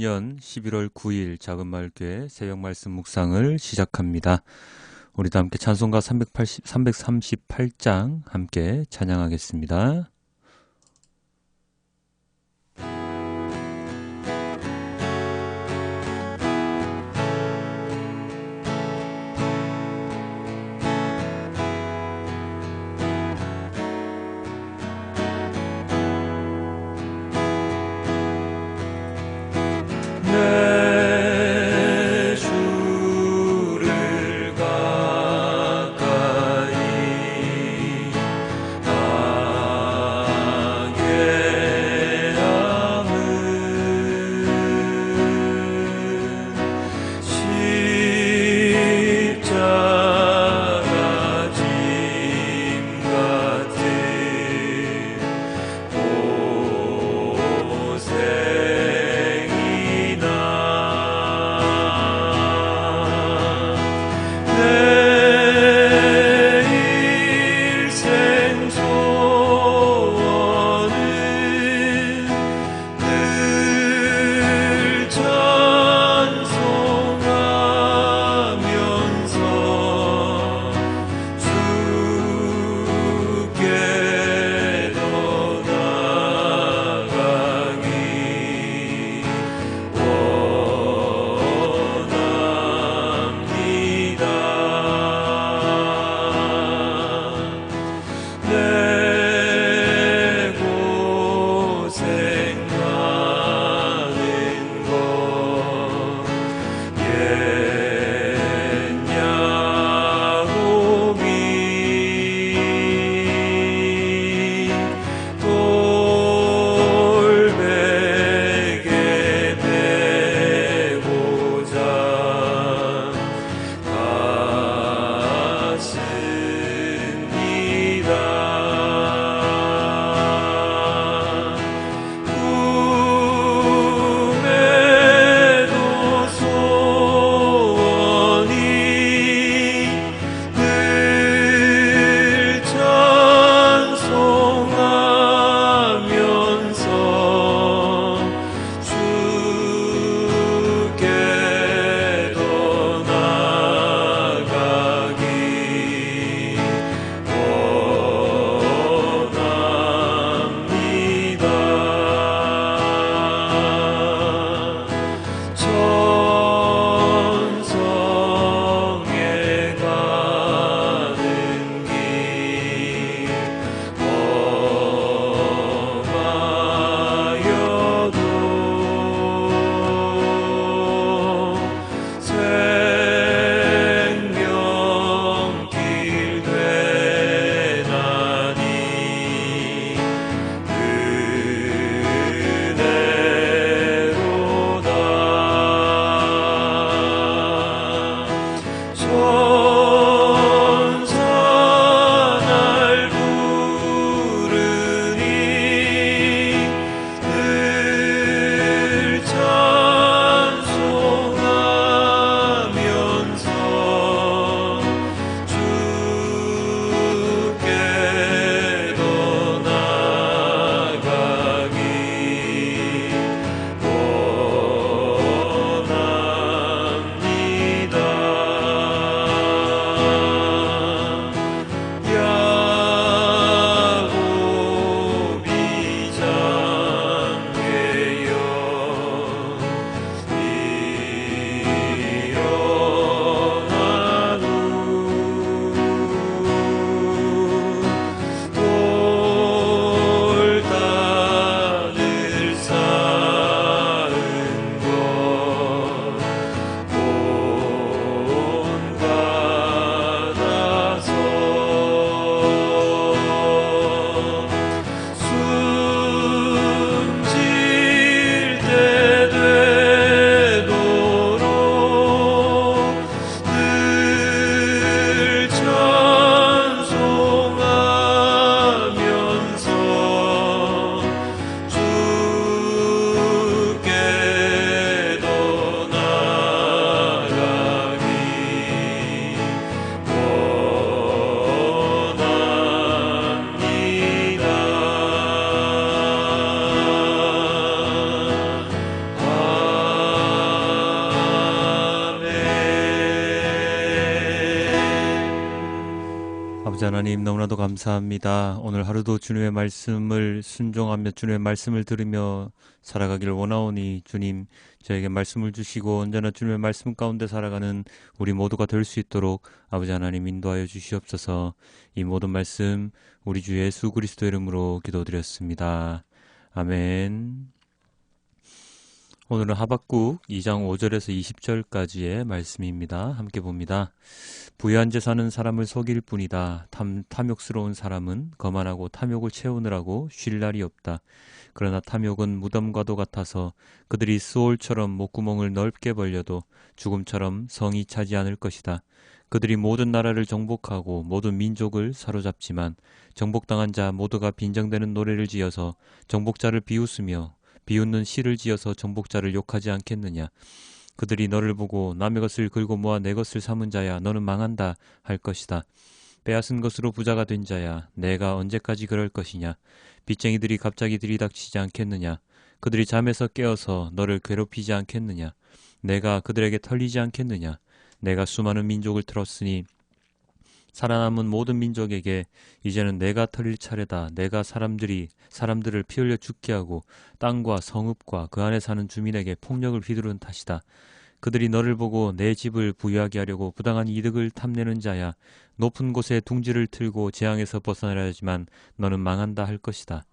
2016년 11월 9일 작은마을교회 새벽 말씀 묵상을 시작합니다. 우리도 함께 찬송가 380, 338장 함께 찬양하겠습니다. 아버지 하나님 너무나도 감사합니다. 오늘 하루도 주님의 말씀을 순종하며 주님의 말씀을 들으며 살아가기를 원하오니 주님 저에게 말씀을 주시고 언제나 주님의 말씀 가운데 살아가는 우리 모두가 될 수 있도록 아버지 하나님 인도하여 주시옵소서 이 모든 말씀 우리 주 예수 그리스도 이름으로 기도드렸습니다. 아멘. 오늘은 하박국 2장 5절에서 20절까지의 말씀입니다. 함께 봅니다. 부유한 재 사는 사람을 속일 뿐이다. 탐, 탐욕스러운 사람은 거만하고 탐욕을 채우느라고 쉴 날이 없다. 그러나 탐욕은 무덤과도 같아서 그들이 수올처럼 목구멍을 넓게 벌려도 죽음처럼 성이 차지 않을 것이다. 그들이 모든 나라를 정복하고 모든 민족을 사로잡지만 정복당한 자 모두가 빈정대는 노래를 지어서 정복자를 비웃으며 비웃는 시를 지어서 정복자를 욕하지 않겠느냐. 그들이 너를 보고 남의 것을 긁고 모아 내 것을 삼은 자야 너는 망한다 할 것이다. 빼앗은 것으로 부자가 된 자야 내가 언제까지 그럴 것이냐. 빚쟁이들이 갑자기 들이닥치지 않겠느냐. 그들이 잠에서 깨어서 너를 괴롭히지 않겠느냐. 내가 그들에게 털리지 않겠느냐. 내가 수많은 민족을 틀었으니 살아남은 모든 민족에게 이제는 내가 털릴 차례다. 내가 사람들이 사람들을 피 흘려 죽게 하고 땅과 성읍과 그 안에 사는 주민에게 폭력을 휘두른 탓이다. 그들이 너를 보고 내 집을 부유하게 하려고 부당한 이득을 탐내는 자야. 높은 곳에 둥지를 틀고 재앙에서 벗어나야지만 너는 망한다 할 것이다.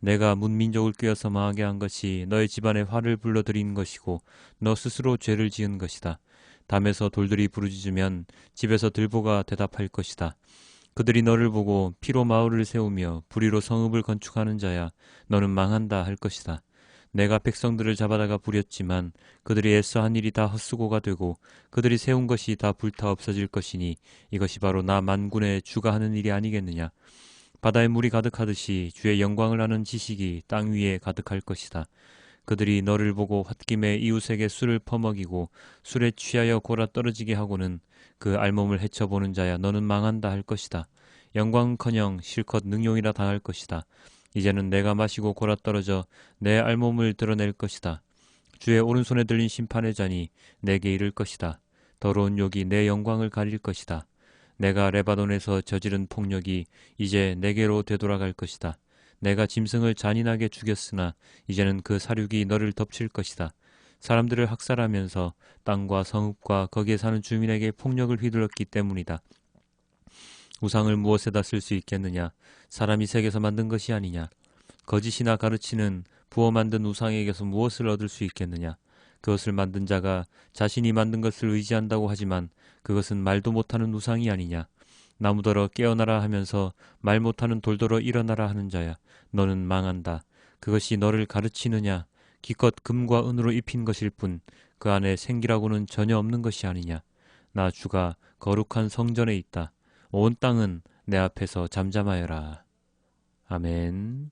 내가 문민족을 꿰어서 망하게 한 것이 너의 집안에 화를 불러들인 것이고 너 스스로 죄를 지은 것이다. 담에서 돌들이 부르짖으면 집에서 들보가 대답할 것이다. 그들이 너를 보고 피로 마을을 세우며 불의로 성읍을 건축하는 자야 너는 망한다 할 것이다. 내가 백성들을 잡아다가 부렸지만 그들이 애써 한 일이 다 헛수고가 되고 그들이 세운 것이 다 불타 없어질 것이니 이것이 바로 나 만군의 주가 하는 일이 아니겠느냐. 바다에 물이 가득하듯이 주의 영광을 아는 지식이 땅 위에 가득할 것이다. 그들이 너를 보고 홧김에 이웃에게 술을 퍼먹이고 술에 취하여 골아 떨어지게 하고는 그 알몸을 헤쳐보는 자야 너는 망한다 할 것이다. 영광커녕 실컷 능용이라 당할 것이다. 이제는 내가 마시고 골아 떨어져 내 알몸을 드러낼 것이다. 주의 오른손에 들린 심판의 잔이 내게 이를 것이다. 더러운 욕이 내 영광을 가릴 것이다. 내가 레바논에서 저지른 폭력이 이제 내게로 되돌아갈 것이다. 내가 짐승을 잔인하게 죽였으나 이제는 그 사륙이 너를 덮칠 것이다. 사람들을 학살하면서 땅과 성읍과 거기에 사는 주민에게 폭력을 휘둘렀기 때문이다. 우상을 무엇에다 쓸 수 있겠느냐? 사람이 색에서 만든 것이 아니냐? 거짓이나 가르치는 부어 만든 우상에게서 무엇을 얻을 수 있겠느냐? 그것을 만든 자가 자신이 만든 것을 의지한다고 하지만 그것은 말도 못하는 우상이 아니냐? 나무더러 깨어나라 하면서 말 못하는 돌더러 일어나라 하는 자야. 너는 망한다. 그것이 너를 가르치느냐? 기껏 금과 은으로 입힌 것일 뿐 그 안에 생기라고는 전혀 없는 것이 아니냐. 나 주가 거룩한 성전에 있다. 온 땅은 내 앞에서 잠잠하여라. 아멘.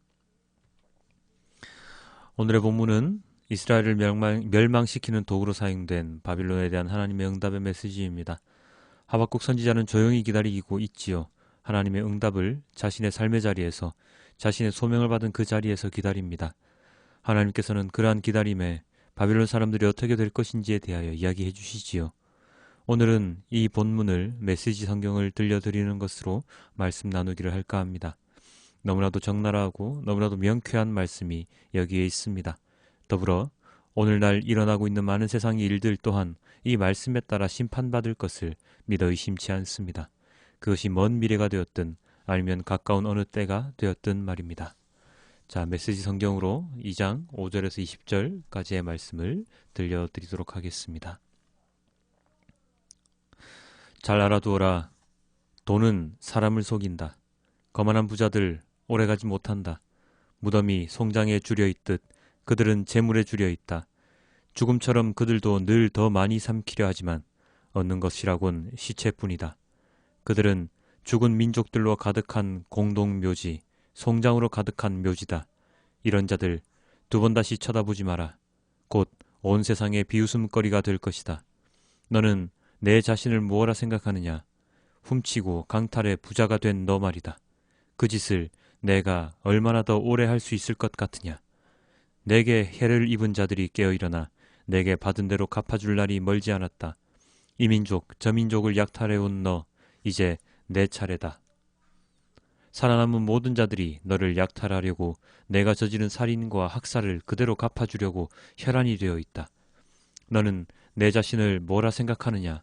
오늘의 본문은 이스라엘을 멸망, 멸망시키는 도구로 사용된 바빌론에 대한 하나님의 응답의 메시지입니다. 하박국 선지자는 조용히 기다리고 있지요. 하나님의 응답을 자신의 삶의 자리에서 자신의 소명을 받은 그 자리에서 기다립니다. 하나님께서는 그러한 기다림에 바빌론 사람들이 어떻게 될 것인지에 대하여 이야기해 주시지요. 오늘은 이 본문을 메시지 성경을 들려드리는 것으로 말씀 나누기를 할까 합니다. 너무나도 적나라하고 너무나도 명쾌한 말씀이 여기에 있습니다. 더불어 오늘날 일어나고 있는 많은 세상의 일들 또한 이 말씀에 따라 심판받을 것을 믿어 의심치 않습니다. 그것이 먼 미래가 되었든 아니면 가까운 어느 때가 되었든 말입니다. 자, 메시지 성경으로 2장 5절에서 20절까지의 말씀을 들려드리도록 하겠습니다. 잘 알아두어라. 돈은 사람을 속인다. 거만한 부자들 오래가지 못한다. 무덤이 송장에 줄여 있듯 그들은 재물에 줄여 있다. 죽음처럼 그들도 늘 더 많이 삼키려 하지만 얻는 것이라곤 시체뿐이다. 그들은 죽은 민족들로 가득한 공동묘지, 송장으로 가득한 묘지다. 이런 자들 두 번 다시 쳐다보지 마라. 곧 온 세상의 비웃음거리가 될 것이다. 너는 내 자신을 무엇라 생각하느냐? 훔치고 강탈의 부자가 된 너 말이다. 그 짓을 내가 얼마나 더 오래 할 수 있을 것 같으냐? 내게 해를 입은 자들이 깨어 일어나 내게 받은 대로 갚아줄 날이 멀지 않았다. 이 민족, 저 민족을 약탈해온 너, 이제 내 차례다. 살아남은 모든 자들이 너를 약탈하려고 내가 저지른 살인과 학살을 그대로 갚아주려고 혈안이 되어 있다. 너는 내 자신을 뭐라 생각하느냐?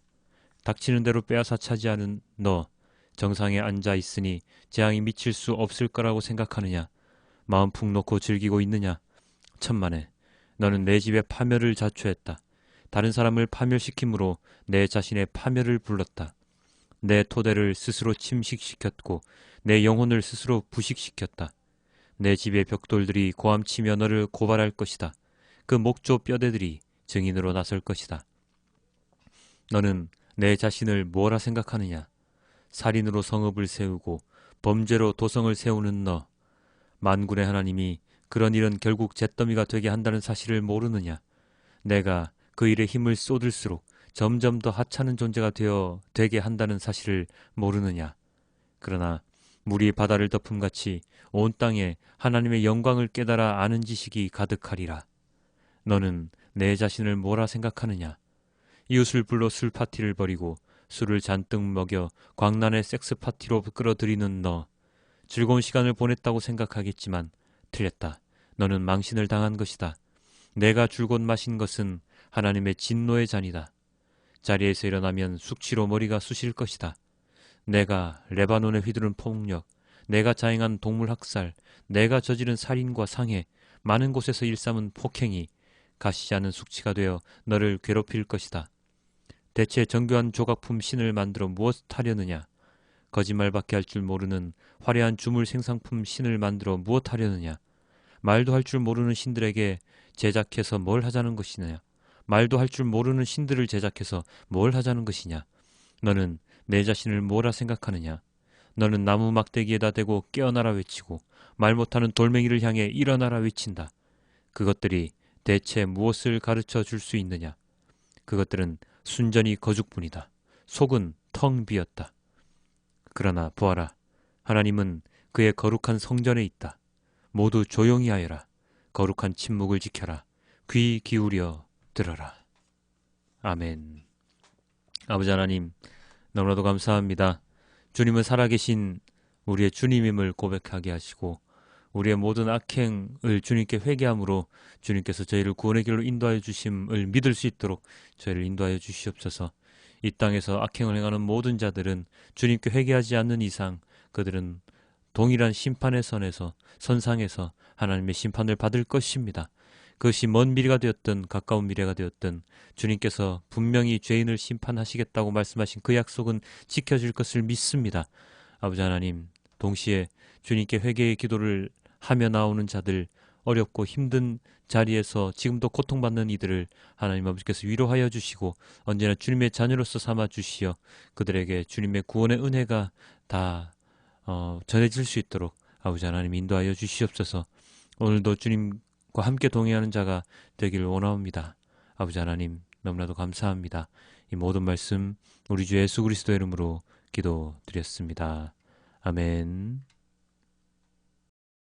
닥치는 대로 빼앗아 차지하는 너, 정상에 앉아 있으니 재앙이 미칠 수 없을 거라고 생각하느냐? 마음 푹 놓고 즐기고 있느냐? 천만에, 너는 내 집에 파멸을 자초했다. 다른 사람을 파멸시킴으로 내 자신의 파멸을 불렀다. 내 토대를 스스로 침식시켰고 내 영혼을 스스로 부식시켰다. 내 집의 벽돌들이 고함치며 너를 고발할 것이다. 그 목조 뼈대들이 증인으로 나설 것이다. 너는 내 자신을 뭐라 생각하느냐? 살인으로 성읍을 세우고 범죄로 도성을 세우는 너. 만군의 하나님이 그런 일은 결국 잿더미가 되게 한다는 사실을 모르느냐? 내가 그 일에 힘을 쏟을수록 점점 더 하찮은 존재가 되어 되게 한다는 사실을 모르느냐? 그러나 물이 바다를 덮음같이 온 땅에 하나님의 영광을 깨달아 아는 지식이 가득하리라. 너는 내 자신을 뭐라 생각하느냐? 이웃을 불러 술 파티를 벌이고 술을 잔뜩 먹여 광란의 섹스 파티로 끌어들이는 너. 즐거운 시간을 보냈다고 생각하겠지만 틀렸다. 너는 망신을 당한 것이다. 내가 줄곧 마신 것은 하나님의 진노의 잔이다. 자리에서 일어나면 숙취로 머리가 쑤실 것이다. 내가 레바논에 휘두른 폭력, 내가 자행한 동물 학살, 내가 저지른 살인과 상해, 많은 곳에서 일삼은 폭행이 가시지 않은 숙취가 되어 너를 괴롭힐 것이다. 대체 정교한 조각품 신을 만들어 무엇 하려느냐? 거짓말밖에 할 줄 모르는 화려한 주물 생상품 신을 만들어 무엇 하려느냐? 말도 할 줄 모르는 신들에게 제작해서 뭘 하자는 것이냐? 말도 할 줄 모르는 신들을 제작해서 뭘 하자는 것이냐? 너는 내 자신을 뭐라 생각하느냐? 너는 나무 막대기에다 대고 깨어나라 외치고 말 못하는 돌멩이를 향해 일어나라 외친다. 그것들이 대체 무엇을 가르쳐 줄 수 있느냐? 그것들은 순전히 거죽뿐이다. 속은 텅 비었다. 그러나 보아라. 하나님은 그의 거룩한 성전에 있다. 모두 조용히 하여라. 거룩한 침묵을 지켜라. 귀 기울여 들어라. 아멘. 아버지 하나님, 너무나도 감사합니다. 주님은 살아계신 우리의 주님임을 고백하게 하시고, 우리의 모든 악행을 주님께 회개함으로 주님께서 저희를 구원의 길로 인도하여 주심을 믿을 수 있도록 저희를 인도하여 주시옵소서. 이 땅에서 악행을 행하는 모든 자들은 주님께 회개하지 않는 이상 그들은 동일한 심판의 선에서 선상에서 하나님의 심판을 받을 것입니다. 그것이 먼 미래가 되었든 가까운 미래가 되었든 주님께서 분명히 죄인을 심판하시겠다고 말씀하신 그 약속은 지켜질 것을 믿습니다. 아버지 하나님, 동시에 주님께 회개의 기도를 하며 나오는 자들, 어렵고 힘든 자리에서 지금도 고통받는 이들을 하나님 아버지께서 위로하여 주시고 언제나 주님의 자녀로서 삼아 주시어 그들에게 주님의 구원의 은혜가 다 어, 전해질 수 있도록 아버지 하나님 인도하여 주시옵소서. 오늘도 주님 과 함께 동행하는 자가 되기를 원하옵니다. 아버지 하나님 너무나도 감사합니다. 이 모든 말씀 우리 주 예수 그리스도 이름으로 기도드렸습니다. 아멘.